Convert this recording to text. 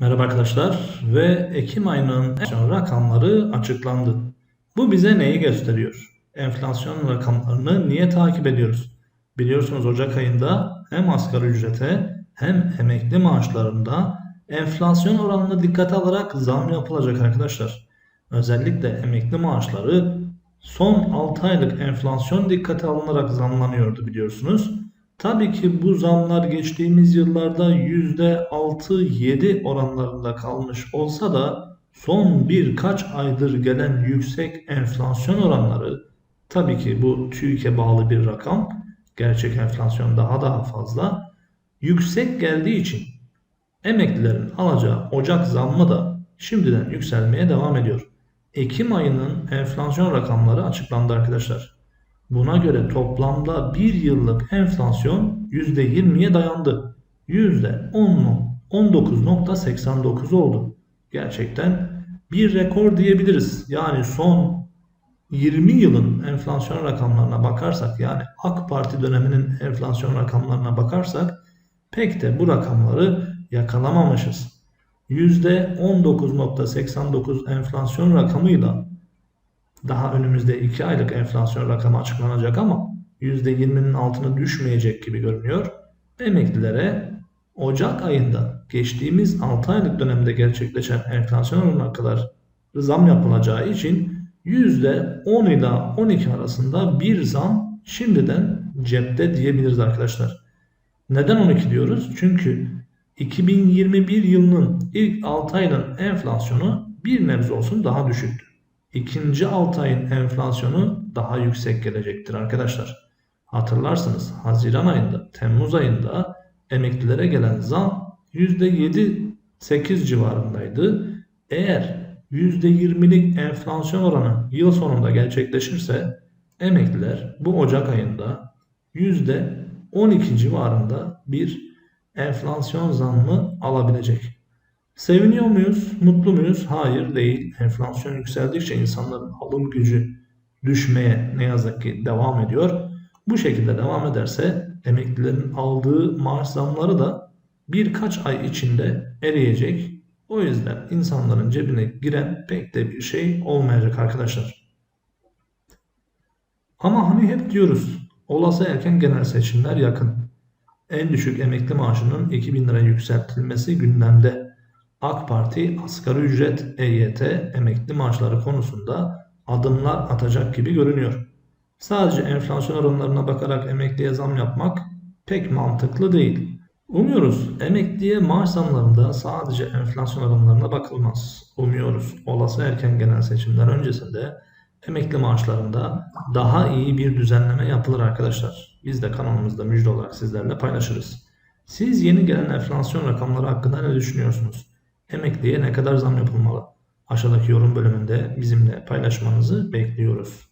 Merhaba arkadaşlar ve Ekim ayının enflasyon rakamları açıklandı. Bu bize neyi gösteriyor? Enflasyon rakamlarını niye takip ediyoruz? Biliyorsunuz Ocak ayında hem asgari ücrete hem emekli maaşlarında enflasyon oranını dikkate alarak zam yapılacak arkadaşlar. Özellikle emekli maaşları son 6 aylık enflasyon dikkate alınarak zamlanıyordu biliyorsunuz. Tabii ki bu zamlar geçtiğimiz yıllarda %6-7 oranlarında kalmış olsa da son birkaç aydır gelen yüksek enflasyon oranları tabii ki bu TÜİK'e bağlı bir rakam. Gerçek enflasyon daha daha fazla. Yüksek geldiği için emeklilerin alacağı Ocak zammı da şimdiden yükselmeye devam ediyor. Ekim ayının enflasyon rakamları açıklandı arkadaşlar. Buna göre toplamda bir yıllık enflasyon %20'ye dayandı. %19.89 oldu. Gerçekten bir rekor diyebiliriz. Yani son 20 yılın enflasyon rakamlarına bakarsak yani AK Parti döneminin enflasyon rakamlarına bakarsak pek de bu rakamları yakalamamışız. %19.89 enflasyon rakamıyla daha önümüzde 2 aylık enflasyon rakamı açıklanacak ama %20'nin altına düşmeyecek gibi görünüyor. Emeklilere Ocak ayında geçtiğimiz 6 aylık dönemde gerçekleşen enflasyon oranına kadar zam yapılacağı için %10 ila 12 arasında bir zam şimdiden cepte diyebiliriz arkadaşlar. Neden 12 diyoruz? Çünkü 2021 yılının ilk 6 ayının enflasyonu bir nebze olsun daha düşüktü ikinci 6 ayın enflasyonu daha yüksek gelecektir arkadaşlar. Hatırlarsınız Haziran ayında, Temmuz ayında emeklilere gelen zam %7-8 civarındaydı. Eğer %20'lik enflasyon oranı yıl sonunda gerçekleşirse emekliler bu Ocak ayında %12 civarında bir enflasyon zammı alabilecek. Seviniyor muyuz? Mutlu muyuz? Hayır değil. Enflasyon yükseldikçe insanların alım gücü düşmeye ne yazık ki devam ediyor. Bu şekilde devam ederse emeklilerin aldığı maaş zamları da birkaç ay içinde eriyecek. O yüzden insanların cebine giren pek de bir şey olmayacak arkadaşlar. Ama hani hep diyoruz olası erken genel seçimler yakın. En düşük emekli maaşının 2000 lira yükseltilmesi gündemde. AK Parti asgari ücret, EYT, emekli maaşları konusunda adımlar atacak gibi görünüyor. Sadece enflasyon oranlarına bakarak emekliye zam yapmak pek mantıklı değil. Umuyoruz emekliye maaş zamlarında sadece enflasyon oranlarına bakılmaz. Umuyoruz olası erken genel seçimler öncesinde emekli maaşlarında daha iyi bir düzenleme yapılır arkadaşlar. Biz de kanalımızda müjde olarak sizlerle paylaşırız. Siz yeni gelen enflasyon rakamları hakkında ne düşünüyorsunuz? Emekliye ne kadar zam yapılmalı? Aşağıdaki yorum bölümünde bizimle paylaşmanızı bekliyoruz.